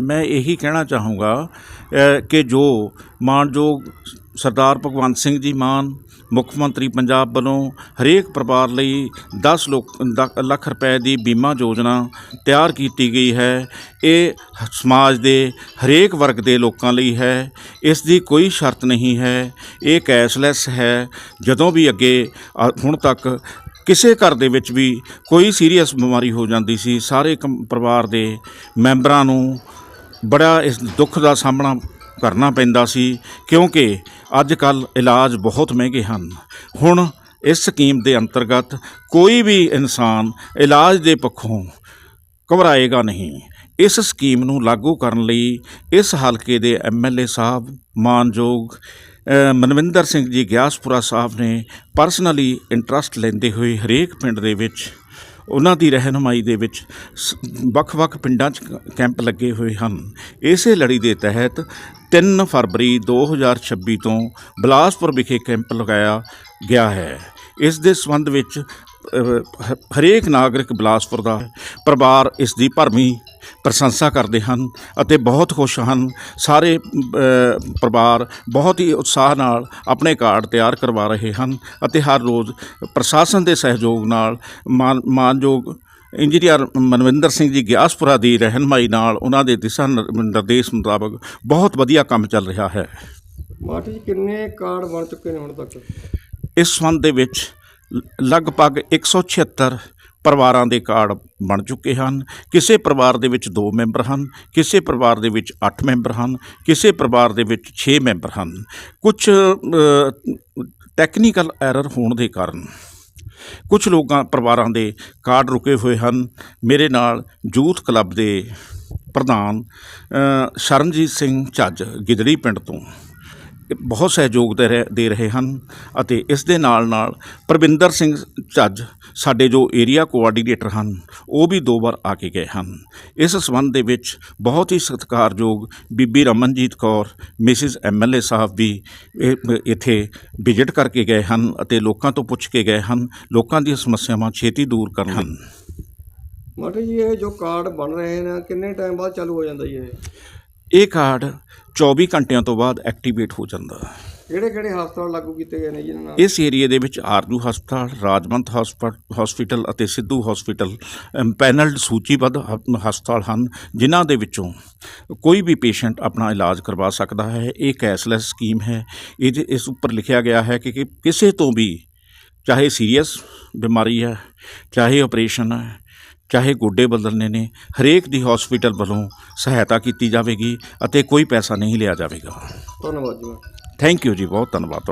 ਮੈਂ ਇਹੀ ਕਹਿਣਾ ਚਾਹੂੰਗਾ ਅ, ਕਿ ਜੋ ਮਾਨਯੋਗ ਸਰਦਾਰ ਭਗਵੰਤ ਸਿੰਘ ਜੀ ਮਾਨ, ਮੁੱਖ ਮੰਤਰੀ ਪੰਜਾਬ ਵੱਲੋਂ ਹਰੇਕ ਪਰਿਵਾਰ ਲਈ 10 ਲੋਕ ਲੱਖ ਰੁਪਏ ਦੀ ਬੀਮਾ ਯੋਜਨਾ ਤਿਆਰ ਕੀਤੀ ਗਈ ਹੈ। ਇਹ ਸਮਾਜ ਦੇ ਹਰੇਕ ਵਰਗ ਦੇ ਲੋਕਾਂ ਲਈ ਹੈ। ਇਸ ਦੀ ਕੋਈ ਸ਼ਰਤ ਨਹੀਂ ਹੈ। ਇਹ ਕੈਸ਼ਲੈਸ ਹੈ। ਜਦੋਂ ਵੀ ਅੱਗੇ ਹੁਣ ਤੱਕ ਕਿਸੇ ਘਰ ਦੇ ਵਿੱਚ ਵੀ ਕੋਈ ਸੀਰੀਅਸ ਬਿਮਾਰੀ ਹੋ ਜਾਂਦੀ ਸੀ, ਸਾਰੇ ਕਮ- ਪਰਿਵਾਰ ਦੇ ਮੈਂਬਰਾਂ ਨੂੰ ਬੜਾ ਇਸ ਦੁੱਖ ਦਾ ਸਾਹਮਣਾ ਕਰਨਾ ਪੈਂਦਾ ਸੀ, ਕਿਉਂਕਿ ਅੱਜ ਕੱਲ ਇਲਾਜ ਬਹੁਤ ਮਹਿੰਗੇ ਹਨ। ਹੁਣ ਇਸ ਸਕੀਮ ਦੇ ਅੰਤਰਗਤ ਕੋਈ ਵੀ ਇਨਸਾਨ ਇਲਾਜ ਦੇ ਪੱਖੋਂ ਘਬਰਾਏਗਾ ਨਹੀਂ। ਇਸ ਸਕੀਮ ਨੂੰ ਲਾਗੂ ਕਰਨ ਲਈ ਇਸ ਹਲਕੇ ਦੇ ਐਮਐਲਏ ਸਾਹਿਬ, ਮਾਨਯੋਗ ਮਨਵਿੰਦਰ ਸਿੰਘ ਜੀ ਗਿਆਸਪੁਰਾ ਸਾਹਿਬ ਨੇ ਪਰਸਨਲੀ ਇੰਟਰਸਟ ਲੈਂਦੇ ਹੋਏ ਹਰੇਕ ਪਿੰਡ ਦੇ ਵਿੱਚ ਉਹਨਾਂ ਦੀ ਰਹਿਨੁਮਾਈ ਦੇ ਵਿੱਚ ਸ- ਵੱਖ-ਵੱਖ ਪਿੰਡਾਂ 'ਚ ਕ- ਕੈਂਪ ਲੱਗੇ ਹੋਏ ਹਨ। ਇਸੇ ਲੜੀ ਦੇ ਤਹਿਤ 3 ਫਰਵਰੀ 2026 ਤੋਂ ਬਿਲਾਸਪੁਰ ਵਿਖੇ ਕੈਂਪ ਲਗਾਇਆ ਗਿਆ ਹੈ। ਇਸ ਦੇ ਸੰਬੰਧ ਵਿੱਚ ਹ- ਹਰੇਕ ਨਾਗਰਿਕ ਬਿਲਾਸਪੁਰ ਦਾ ਪਰਿਵਾਰ ਇਸ ਦੀ ਭਰਮੀ ਪ੍ਰਸ਼ੰਸਾ ਕਰਦੇ ਹਨ ਅਤੇ ਬਹੁਤ ਖੁਸ਼ ਹਨ। ਸਾਰੇ ਪਰਿਵਾਰ ਬਹੁਤ ਹੀ ਉਤਸ਼ਾਹ ਨਾਲ ਆਪਣੇ ਕਾਰਡ ਤਿਆਰ ਕਰਵਾ ਰਹੇ ਹਨ ਅਤੇ ਹਰ ਰੋਜ਼ ਪ੍ਰਸ਼ਾਸਨ ਦੇ ਸਹਿਯੋਗ ਨਾਲ ਮਾਨ ਮਾਨਯੋਗ ਇੰਜੀਨੀਅਰ ਮਨਵਿੰਦਰ ਸਿੰਘ ਜੀ ਗਿਆਸਪੁਰਾ ਦੀ ਰਹਿਨਮਾਈ ਨਾਲ ਉਹਨਾਂ ਦੇ ਦਿਸ਼ਾ ਨਿਰ- ਨਿਰਦੇਸ਼ ਮੁਤਾਬਕ ਬਹੁਤ ਵਧੀਆ ਕੰਮ ਚੱਲ ਰਿਹਾ ਹੈ। ਮਾਰਚ 'ਚ ਕਿੰਨੇ ਕਾਰਡ ਬਣ ਚੁੱਕੇ ਨੇ ਹੁਣ ਤੱਕ? ਇਸ ਸੰਬੰਧ ਦੇ ਵਿੱਚ ਲਗਭਗ 176 ਪਰਿਵਾਰਾਂ ਦੇ ਕਾਰਡ ਬਣ ਚੁੱਕੇ ਹਨ। ਕਿਸੇ ਪਰਿਵਾਰ ਦੇ ਵਿੱਚ 2 ਮੈਂਬਰ ਹਨ, ਕਿਸੇ ਪਰਿਵਾਰ ਦੇ ਵਿੱਚ 8 ਮੈਂਬਰ ਹਨ, ਕਿਸੇ ਪਰਿਵਾਰ ਦੇ ਵਿੱਚ 6 ਮੈਂਬਰ ਹਨ। ਕੁਝ ਟੈਕਨੀਕਲ ਐਰਰ ਹੋਣ ਦੇ ਕਾਰਨ ਕੁਝ ਲੋਕਾਂ, ਪਰਿਵਾਰਾਂ ਦੇ ਕਾਰਡ ਰੁਕੇ ਹੋਏ ਹਨ। ਮੇਰੇ ਨਾਲ ਯੂਥ ਕਲੱਬ ਦੇ ਪ੍ਰਧਾਨ ਸ਼ਰਨਜੀਤ ਸਿੰਘ ਚੱਜ ਗਿੱਦੜੀ ਪਿੰਡ ਤੋਂ। ਬਹੁਤ ਸਹਿਯੋਗ ਦੇ ਰਹੇ ਦੇ ਰਹੇ ਹਨ ਅਤੇ ਇਸ ਦੇ ਨਾਲ ਨਾਲ ਪ੍ਰਵਿੰਦਰ ਸਿੰਘ ਚੱਜ ਸਾਡੇ ਜੋ ਏਰੀਆ ਕੋਆਰਡੀਨੇਟਰ ਹਨ, ਉਹ ਵੀ ਦੋ ਵਾਰ ਆ ਕੇ ਗਏ ਹਨ। ਇਸ ਸੰਬੰਧ ਦੇ ਵਿੱਚ ਬਹੁਤ ਹੀ ਸਤਿਕਾਰਯੋਗ ਬੀਬੀ ਰਮਨਜੀਤ ਕੌਰ, ਮਿਸਿਸ ਐਮਐਲਏ ਸਾਹਿਬ ਵੀ ਇਹ- ਇੱਥੇ ਵਿਜ਼ਿਟ ਕਰਕੇ ਗਏ ਹਨ ਅਤੇ ਲੋਕਾਂ ਤੋਂ ਪੁੱਛ ਕੇ ਗਏ ਹਨ, ਲੋਕਾਂ ਦੀਆਂ ਸਮੱਸਿਆਵਾਂ ਛੇਤੀ ਦੂਰ ਕਰਨ ਹਨ ਮਾਰਚ ਜੀ, ਇਹ ਜੋ ਕਾਰਡ ਬਣ ਰਹੇ ਨੇ, ਕਿੰਨੇ ਟਾਈਮ ਬਾਅਦ ਚਾਲੂ ਹੋ ਜਾਂਦਾ ਜੀ ਇਹ? ਇਹ ਕਾਰਡ 24 ਘੰਟਿਆਂ ਤੋਂ ਬਾਅਦ ਐਕਟੀਵੇਟ ਹੋ ਜਾਂਦਾ। ਹੈ ਕਿਹੜੇ ਕਿਹੜੇ ਹਸਪਤਾਲ ਲਾਗੂ ਕੀਤੇ ਗਏ ਨੇ ਜੀ ਇਹਨਾਂ ਨਾਲ? ਇਸ ਏਰੀਏ ਦੇ ਵਿੱਚ ਆਰਜੂ ਹਸਪਤਾਲ ਹਸਪਤਾਲ ਹਸਪੀਟਲ ਅਤੇ ਸਿੱਧੂ ਹਸਪੀਟਲ ਪੈਨਲਡ ਸੂਚੀਬੱਧ ਹ- ਹਸਪਤਾਲ ਹਨ ਜਿਨ੍ਹਾਂ ਦੇ ਵਿੱਚੋਂ ਕੋਈ ਵੀ ਪੇਸ਼ੈਂਟ ਆਪਣਾ ਇਲਾਜ ਕਰਵਾ ਸਕਦਾ ਹੈ। ਇਹ ਕੈਸ਼ਲੈਸ ਸਕੀਮ ਹੈ। ਇਹ 'ਚ ਇਸ ਉੱਪਰ ਲਿਖਿਆ ਗਿਆ ਹੈ ਕਿ ਕਿ ਕਿਸੇ ਤੋਂ ਵੀ ਚਾਹੇ ਸੀਰੀਅਸ ਬਿਮਾਰੀ ਹੈ ਚਾਹੇ ਆਪਰੇਸ਼ਨ ਹੈ ਚਾਹੇ ਗੋਡੇ ਬਦਲਣੇ ਨੇ ਹਰੇਕ ਦੀ ਹਸਪੀਟਲ ਵੱਲੋਂ ਸਹਾਇਤਾ ਕੀਤੀ ਜਾਵੇਗੀ ਅਤੇ ਕੋਈ ਪੈਸਾ ਨਹੀਂ ਲਿਆ ਜਾਵੇਗਾ। ਧੰਨਵਾਦ ਜੀ। ਥੈਂਕ ਯੂ ਜੀ ਬਹੁਤ ਧੰਨਵਾਦ ਤੁਹਾਡਾ।